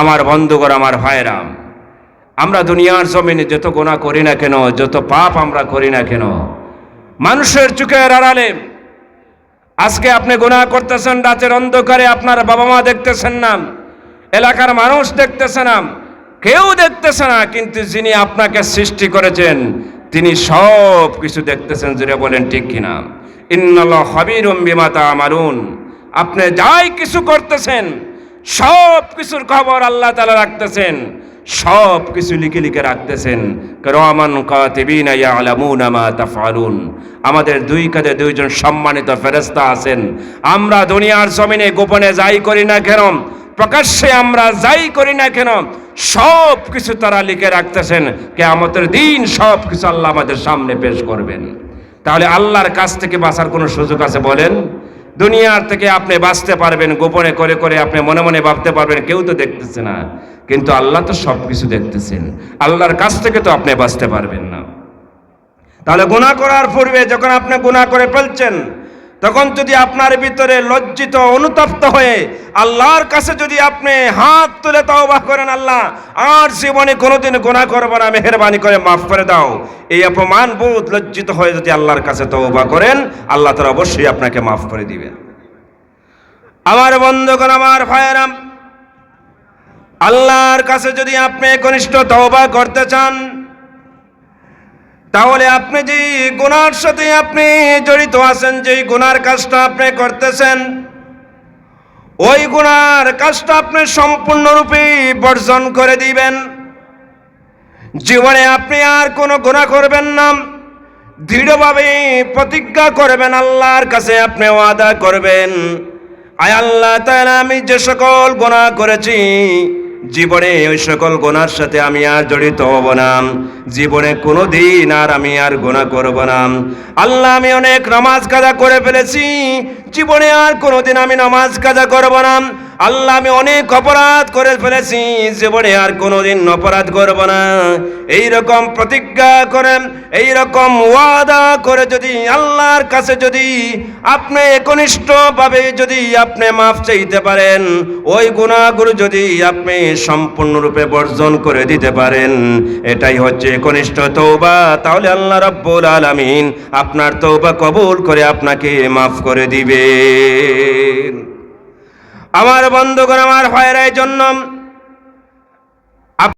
আমার বন্ধুগণ, আমার ভাইরাম আমরা দুনিয়ার জমিনে যত গোনা করি না কেন, যত পাপ আমরা করি না কেন, মানুষের চোখের আড়ালে আজকে আপনি গোনা করতেছেন, রাতের অন্ধকারে আপনার বাবা মা দেখতেছেন না, এলাকার মানুষ দেখতেছে না, কেউ দেখতেছে না, কিন্তু যিনি আপনাকে সৃষ্টি করেছেন, তিনি সব কিছু দেখতেছেন যেটা বলেন ঠিক কিনা। ইন্নাল্লাহ হাবিরুম বিমা তা'মালুন। আপনি যাই কিছু করতেছেন সব কিছুর খবর আল্লাহ তালা রাখতেছেন। সব কিছু লিখে লিখে রাখতেছেন। রহমান আমাদের দুই কাঁধে দুইজন সম্মানিত ফেরেশতা আছেন। আমরা দুনিয়ার জমিনে গোপনে যাই করি না কেন? প্রকাশ্যে আমরা যাই করি না কেন? সব কিছু তারা লিখে রাখতেছেন। কে কেয়ামতের দিন সব কিছু আল্লাহ আমাদের সামনে পেশ করবেন। তাহলে আল্লাহর কাছ থেকে বাঁচার কোনো সুযোগ আছে বলেন? দুনিয়ার থেকে আপনি বাঁচতে পারবেন, গোপনে করে করে আপনি মনে মনে ভাবতে পারবেন, কেউ তো দেখতেছে না। কিন্তু আল্লাহ তো সব কিছু দেখতেছেন। আল্লাহর কাছ থেকে তো আপনি বাঁচতে পারবেন না। তাহলে গুণা করার পূর্বে যখন আপনি গুণা করে ফেলছেন তখন যদি আপনার ভিতরে লজ্জিত, অনুতপ্ত হয়ে আল্লাহর কাছে যদি আপনি হাত তুলে তওবা করেন, আল্লাহ, আর জীবনে কোনোদিন গুনাহ করব না, মেহেরবানি করে মাফ করে দাও। এই অপমান বোধ লজ্জিত হয়ে যদি আল্লাহর কাছে তওবা করেন, আল্লাহ তারা অবশ্যই আপনাকে মাফ করে দিবেন আমার বন্ধুগণ, আমার ভাইয়েরাম, আল্লাহর কাছে যদি আপনি কনিষ্ঠ তওবা করতে চান তাহলে আপনি যে গুনার সাথে আপনি জড়িত আছেন, যেই গুনার কাজটা আপনি করতেছেন, ওই গুনার কাজটা আপনি সম্পূর্ণরূপে বর্জন করে দিবেন। জীবনে আপনি আর কোনো গুণা করবেন না। দৃঢ়ভাবে প্রতিজ্ঞা করবেন, আল্লাহর কাছে আপনি ওয়াদা করবেন। আয় আল্লাহ তাআলা, আমি যে সকল গুনাহ করেছি জীবনে ওই সকল গোনার সাথে আমি আর জড়িত হব না। জীবনে কোনো দিন আর আমি আর গোনা করব না। আল্লাহ, আমি অনেক নামাজ কাজা করে ফেলেছি। জীবনে আর কোনোদিন আমি নামাজ কাজা করব না। আল্লাহ, আমি অনেক অপরাধ করে ফেলেছি জীবনে আর কোনোদিন অপরাধ করব না। এই রকম প্রতিজ্ঞা করেন এই রকম ওয়াদা করে যদি আল্লাহর কাছে যদি আপনি একনিষ্ঠভাবে যদি আপনি মাফ চাইতে পারেন, ওই গুণাগুলো যদি আপনি সম্পূর্ণরূপে বর্জন করে দিতে পারেন, এটাই হচ্ছে একনিষ্ঠ তৌবা তাহলে আল্লাহ রাব্বুল আলামিন আপনার তৌবা কবুল করে আপনাকে মাফ করে দিবেন। আমার বন্ধুগণ আমার ভাইয়ের জন্য